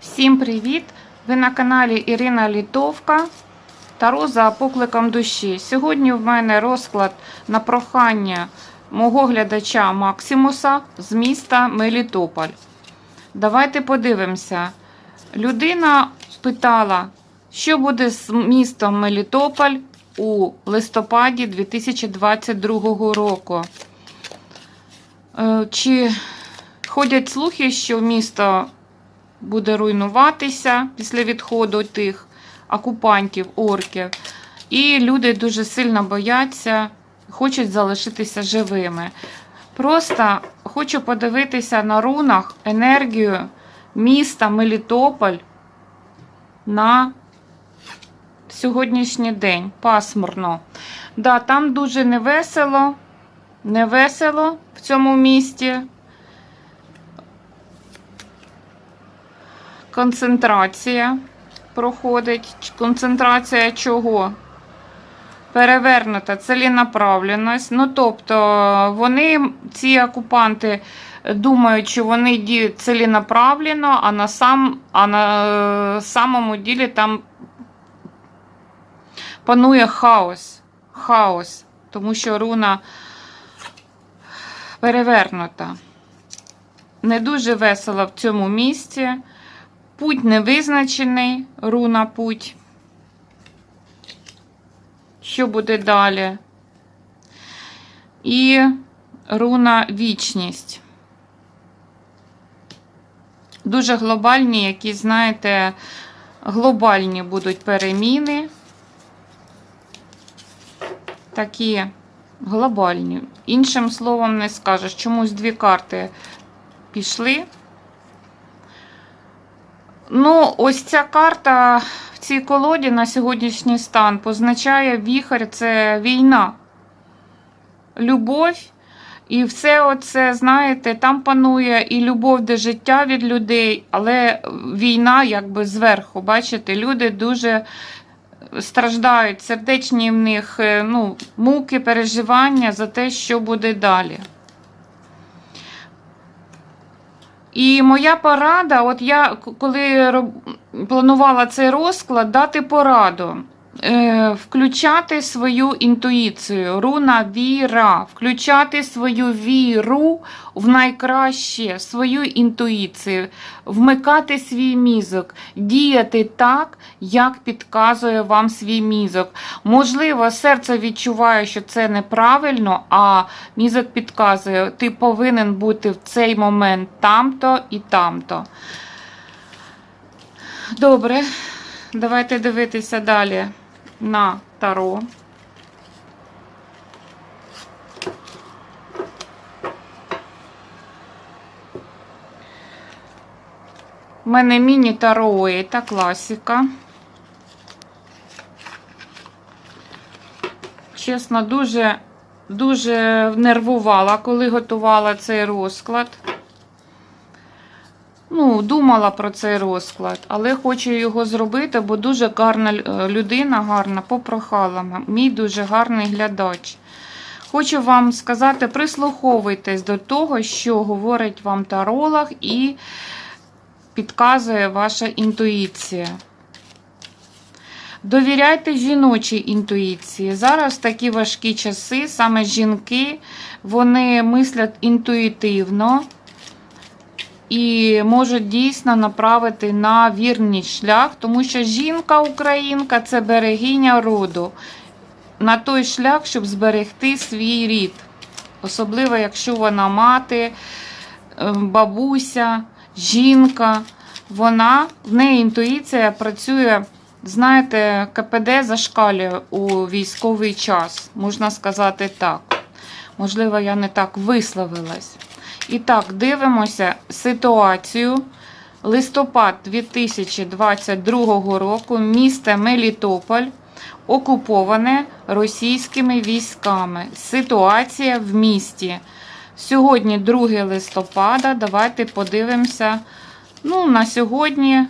Всім привіт! Ви на каналі Ірина Літовка Таро за покликом душі. Сьогодні в мене розклад на прохання мого глядача Максимуса з міста Мелітополь. Давайте подивимося. Людина питала, що буде з містом Мелітополь у листопаді 2022 року. Е, Чи ходять слухи, що місто буде руйнуватися після відходу тих окупантів, орків. І люди дуже сильно бояться, хочуть залишитися живими. Просто хочу подивитися на рунах енергію міста Мелітополь на сьогоднішній день. Пасмурно. Да, там дуже невесело, невесело в цьому місті. концентрація проходить. Концентрація чого? Перевернута ціленаправленість. Ну, тобто, вони, ці окупанти, думають, що вони діють ціленаправленно, а на, сам, а на е, самому ділі там панує хаос. Хаос. Тому що руна перевернута. Не дуже весело в цьому місці. Путь невизначений, руна путь. Що буде далі? І руна вічність. Дуже глобальні, які, знаєте, глобальні будуть переміни. Такі глобальні. Іншим словом не скажеш. Чомусь дві карти пішли. Ну, ось ця карта в цій колоді на сьогоднішній стан позначає віхар це війна, любов. І все оце, знаєте, там панує і любов до життя від людей, але війна якби зверху. Бачите, люди дуже страждають, сердечні в них е, ну, муки, переживання за те, що буде далі. І моя порада, от я коли планувала цей розклад, дати пораду. Е, включати свою інтуїцію, руна віра, включати свою віру в найкраще, свою інтуїцію, вмикати свій мізок, діяти так, як підказує вам свій мізок. Можливо, серце відчуває, що це неправильно, а мізок підказує, ти повинен бути в цей момент там-то і там-то. Добре, давайте дивитися далі на таро. У мене міні-таро та класика. Чесно, дуже, дуже нервувала, коли готувала цей розклад. Ну, думала про цей розклад, але хочу його зробити, бо дуже гарна е, людина, гарна, попрохала. Мій дуже гарний глядач. Хочу вам сказати, прислуховуйтесь до того, що говорить вам таролог і підказує ваша інтуїція. Довіряйте жіночій інтуїції. Зараз такі важкі часи, саме жінки, вони мислять інтуїтивно і можуть дійсно направити на вірний шлях, тому що жінка-українка це берегиня роду. На той шлях, щоб зберегти свій рід. Особливо, якщо вона мати, е, бабуся, жінка, вона, в неї інтуїція працює, знаєте, КПД зашкалює у військовий час, можна сказати так. Можливо, я не так висловилась. І так, дивимося ситуацію. Листопад 2022 року, місто Мелітополь окуповане російськими військами. Ситуація в місті. Сьогодні 2 листопада. Давайте подивимося. Ну, на сьогодні,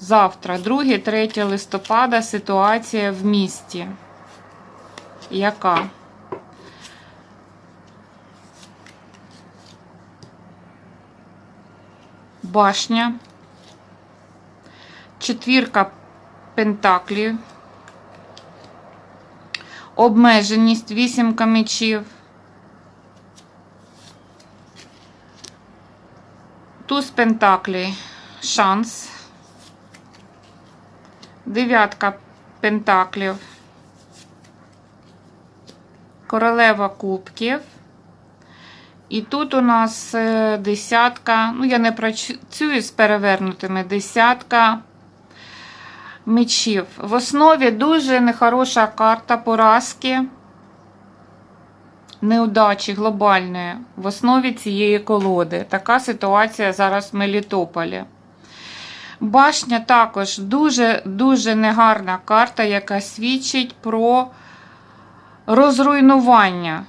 завтра, 2-3 листопада, ситуація в місті. Яка? Башня. Четвірка пентаклів. Обмеженість, вісімка мечів. Туз пентаклей. Шанс. Дев'ятка пентаклів. Королева кубків. І тут у нас е, десятка, ну я не працюю з перевернутими, десятка мечів. В основі дуже нехороша карта поразки, неудачі глобальної в основі цієї колоди. Така ситуація зараз в Мелітополі. Башня також дуже-дуже негарна карта, яка свідчить про розруйнування.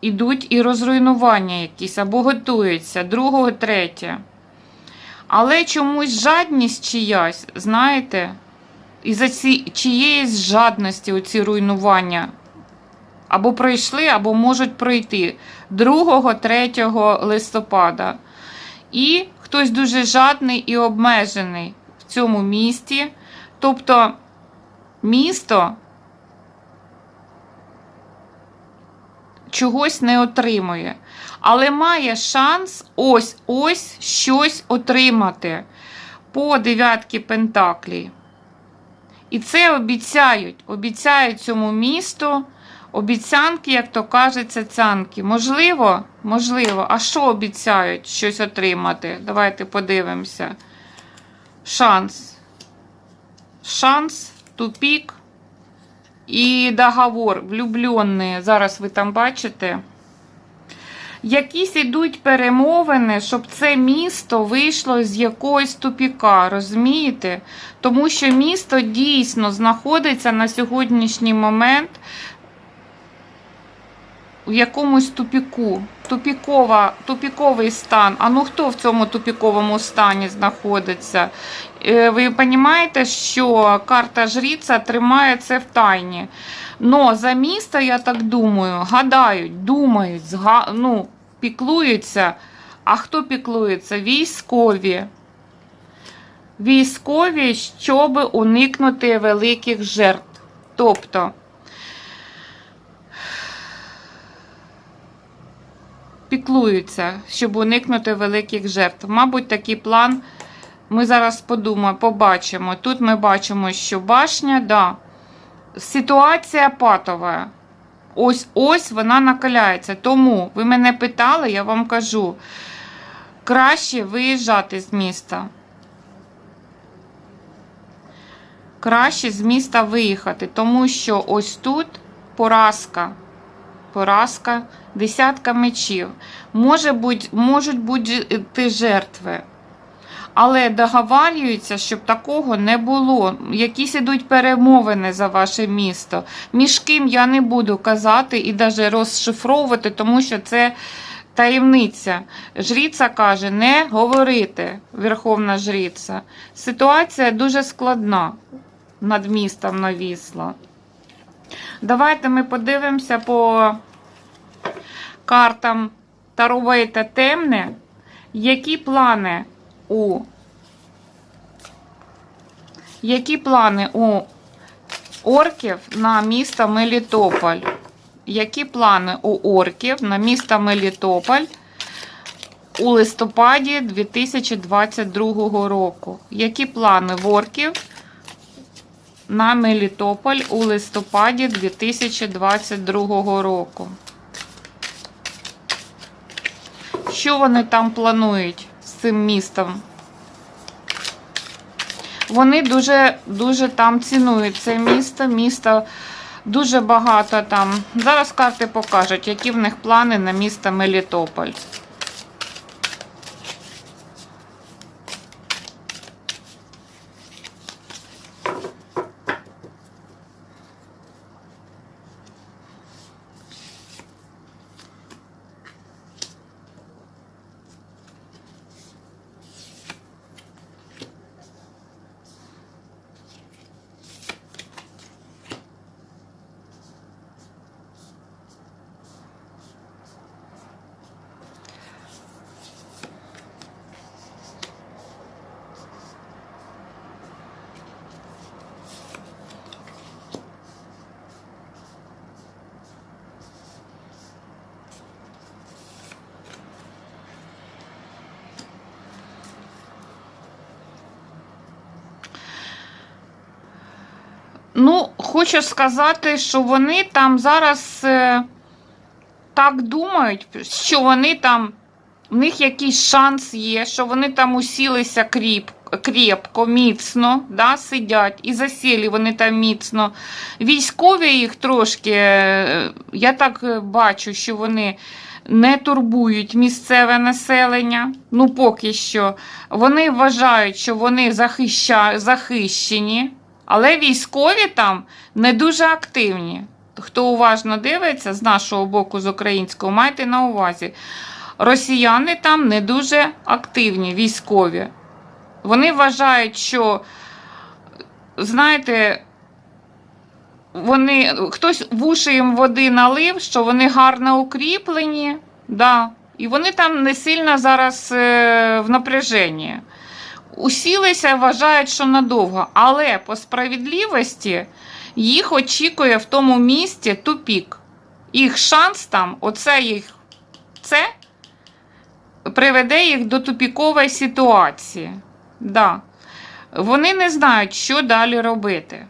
Ідуть і розруйнування якісь або готуються, другого, третє. Але чомусь жадність чиясь, знаєте, із-за ці, чиєїсь жадності оці руйнування. Або пройшли, або можуть пройти 2-3 листопада. І хтось дуже жадний і обмежений в цьому місті. Тобто місто чогось не отримує, але має шанс ось ось щось отримати по дев'ятки Пентаклі. І це обіцяють. Обіцяють цьому місту. Обіцянки, як то кажеться, цянки. Можливо, можливо, а що обіцяють щось отримати? Давайте подивимося. Шанс. Шанс, тупік і договор влюблений. Зараз ви там бачите. Якісь ідуть перемовини, щоб це місто вийшло з якогось тупіка, розумієте? Тому що місто дійсно знаходиться на сьогоднішній момент в якомусь тупіку. Тупікова, тупіковий стан. А ну хто в цьому тупіковому стані знаходиться? Е, Ви розумієте, що карта жріця тримає це в тайні. Но за місто, я так думаю, гадають, думають, ну, піклуються. А хто піклується? Військові. Військові, щоб уникнути великих жертв. Тобто. Піклуються, щоб уникнути великих жертв. Мабуть, такий план ми зараз подумаємо, побачимо. Тут ми бачимо, що башня, да, ситуація патова. Ось ось вона накаляється. Тому ви мене питали, я вам кажу, краще виїжджати з міста. Краще з міста виїхати, тому що ось тут поразка. Поразка десятка мечів. Може бути, можуть бути жертви. Але договарюються, щоб такого не було. Якісь ідуть перемовини за ваше місто. Між ким я не буду казати і навіть розшифровувати, тому що це таємниця. Жріця каже, не говорити, Верховна Жріця. Ситуація дуже складна над містом навісла. Давайте ми подивимося по картам Тарове та темне, які плани у які плани у орків на місто Мелітополь? Які плани у орків на місто Мелітополь у листопаді 2022 року? Які плани в орків на Мелітополь у листопаді 2022 року? Що вони там планують з цим містом? Вони дуже дуже там цінують це місто. Місто дуже багато там. Зараз карти покажуть, які в них плани на місто Мелітополь. Ну, хочу сказати, що вони там зараз е, так думають, що вони там, в них якийсь шанс є, що вони там усілися кріп, крепко, міцно, да, сидять і засілі вони там міцно. Військові їх трошки, е, я так е, бачу, що вони не турбують місцеве населення. Ну, поки що. Вони вважають, що вони захища... захищені, але військові там не дуже активні. Хто уважно дивиться з нашого боку, з українського, майте на увазі. Росіяни там не дуже активні, військові. Вони вважають, що, знаєте, вони, хтось в уші їм води налив, що вони гарно укріплені, да, і вони там не сильно зараз е, в напряженні. Усілися, вважають, що надовго, але по справедливості їх очікує в тому місті тупік. Їх шанс там, оце їх це приведе їх до тупікової ситуації. Да. Вони не знають, що далі робити.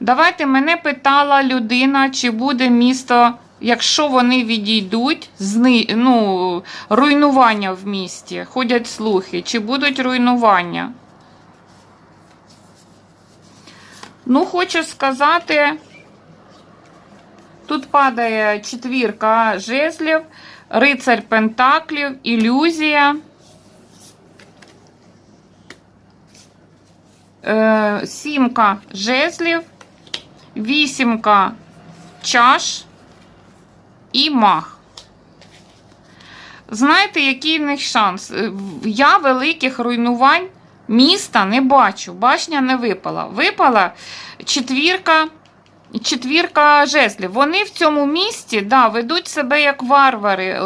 Давайте мене питала людина, чи буде місто, якщо вони відійдуть, зни... ну, руйнування в місті. Ходять слухи, чи будуть руйнування. Ну, хочу сказати, тут падає четвірка жезлів, рицарь пентаклів, ілюзія. Е, сімка жезлів, вісімка чаш і мах. Знаєте, який в них шанс? Е, Я великих руйнувань міста не бачу. Башня не випала. Випала четвірка. Четвірка жезлів. Вони в цьому місті да, ведуть себе як варвари.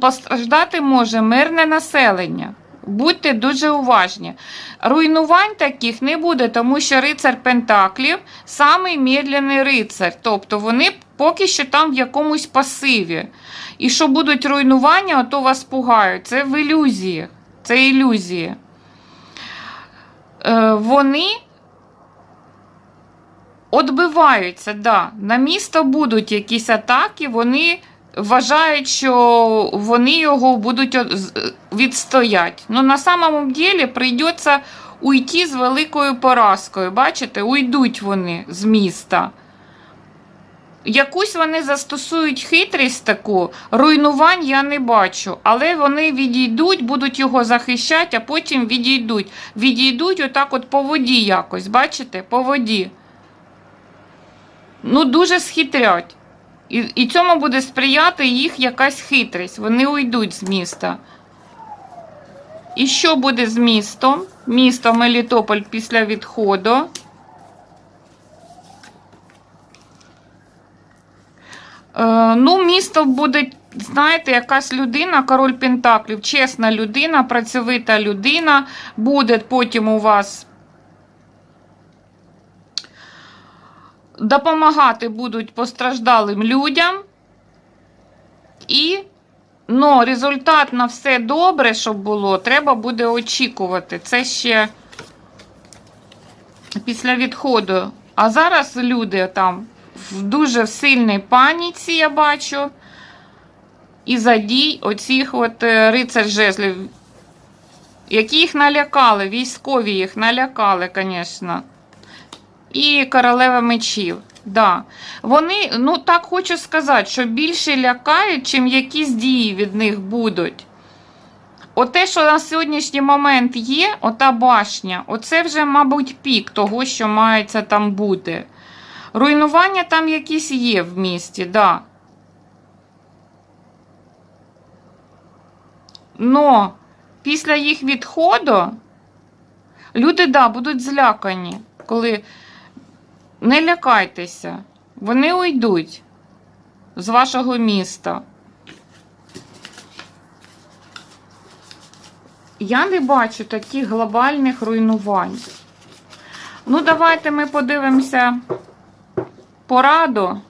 Постраждати може мирне населення. Будьте дуже уважні. Руйнувань таких не буде, тому що рицар Пентаклів самий медленний рицар. Тобто вони поки що там в якомусь пасиві. І що будуть руйнування, то вас пугають. Це в ілюзії. Це ілюзії. Е, вони Отбиваються, да. На місто будуть якісь атаки, вони вважають, що вони його будуть відстоять. Ну, на самому ділі прийдеться уйти з великою поразкою. Бачите, уйдуть вони з міста. Якусь вони застосують хитрість таку, руйнувань я не бачу, але вони відійдуть, будуть його захищати, а потім відійдуть. Відійдуть отак от по воді якось, бачите, по воді ну, дуже схитрять. І, і цьому буде сприяти їх якась хитрість. Вони уйдуть з міста. І що буде з містом? Місто Мелітополь після відходу. Е, ну, місто буде, знаєте, якась людина, король Пентаклів, чесна людина, працьовита людина, буде потім у вас допомагати будуть постраждалим людям. І ну, результат на все добре, щоб було, треба буде очікувати. Це ще після відходу. А зараз люди там в дуже сильній паніці, я бачу. І задій оцих от е, рицар жезлів, які їх налякали, військові їх налякали, звісно. І королева мечів. Да. Вони, ну так хочу сказати, що більше лякають, чим якісь дії від них будуть. Оте, що на сьогоднішній момент є, ота башня, оце вже, мабуть, пік того, що мається там бути. Руйнування там якісь є в місті, да. Но після їх відходу люди, да, будуть злякані, коли не лякайтеся, вони уйдуть з вашого міста. Я не бачу таких глобальних руйнувань. Ну, давайте ми подивимося пораду.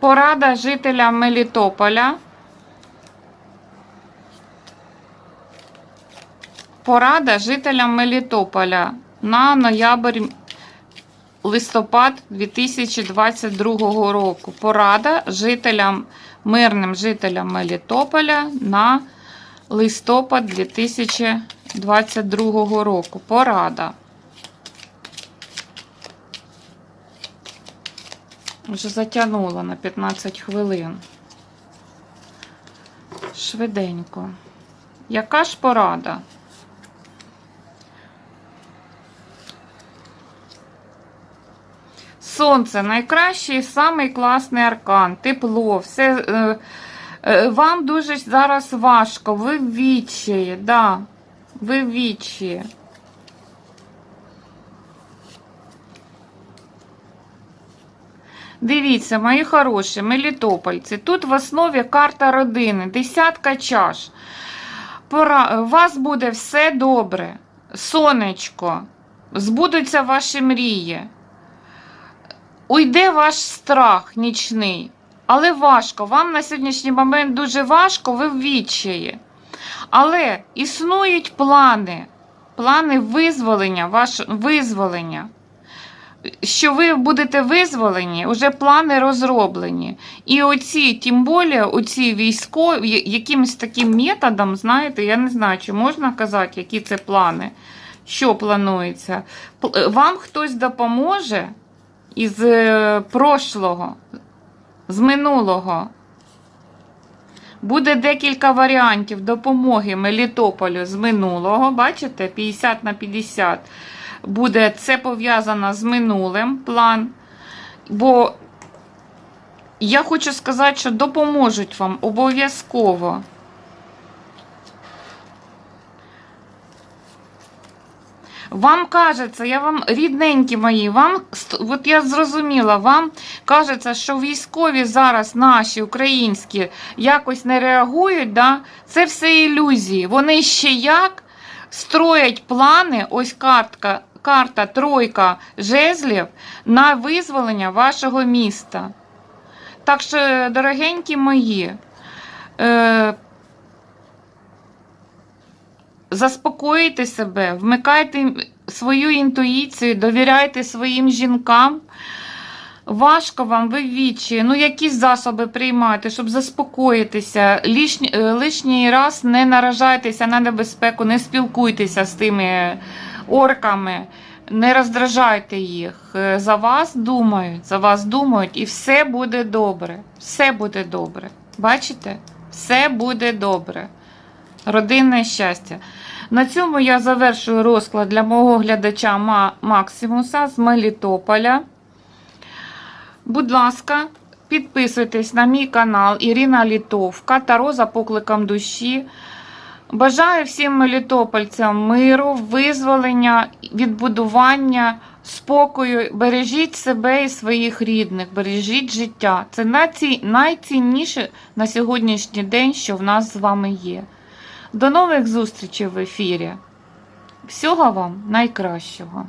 Порада жителям Мелітополя. Порада жителям Мелітополя на ноябрь листопад 2022 року. Порада жителям, мирним жителям Мелітополя на листопад 2022 року. Порада. Вже затягнула на 15 хвилин. Швиденько. Яка ж порада? Сонце найкращий, самий класний аркан, тепло, все. Е, е, вам дуже зараз важко, ви в відчаї, да, ви в відчаї. Дивіться, мої хороші, мелітопольці. Тут в основі карта родини, десятка чаш. Пора, у вас буде все добре. Сонечко, збудуться ваші мрії. Уйде ваш страх нічний. Але важко. Вам на сьогоднішній момент дуже важко, ви в відчаї. Але існують плани, плани визволення, ваш, визволення що ви будете визволені, вже плани розроблені. І оці, тим більше, оці військові, якимось таким методом, знаєте, я не знаю, чи можна казати, які це плани, що планується. Вам хтось допоможе із е, прошлого, з минулого. Буде декілька варіантів допомоги Мелітополю з минулого. Бачите, 50 на 50 буде це пов'язано з минулим план. Бо я хочу сказати, що допоможуть вам обов'язково. Вам кажеться, я вам, рідненькі мої, вам, от я зрозуміла, вам кажеться, що військові зараз наші українські якось не реагують, да? це все ілюзії. Вони ще як строять плани, ось картка, карта тройка жезлів на визволення вашого міста. Так що, дорогенькі мої, е, заспокоїте себе, вмикайте свою інтуїцію, довіряйте своїм жінкам. Важко вам, ви в відчаї, ну якісь засоби приймайте, щоб заспокоїтися. Лишні, е, лишній раз не наражайтеся на небезпеку, не спілкуйтеся з тими орками, не роздражайте їх. Е, За вас думають, за вас думають, і все буде добре. Все буде добре. Бачите? Все буде добре. Родинне щастя. На цьому я завершую розклад для мого глядача Максимуса з Мелітополя. Будь ласка, підписуйтесь на мій канал Ірина Літовка Таро за покликом душі. Бажаю всім мелітопольцям миру, визволення, відбудування, спокою. Бережіть себе і своїх рідних, бережіть життя. Це найцінніше на сьогоднішній день, що в нас з вами є. До нових зустрічей в ефірі. Всього вам найкращого.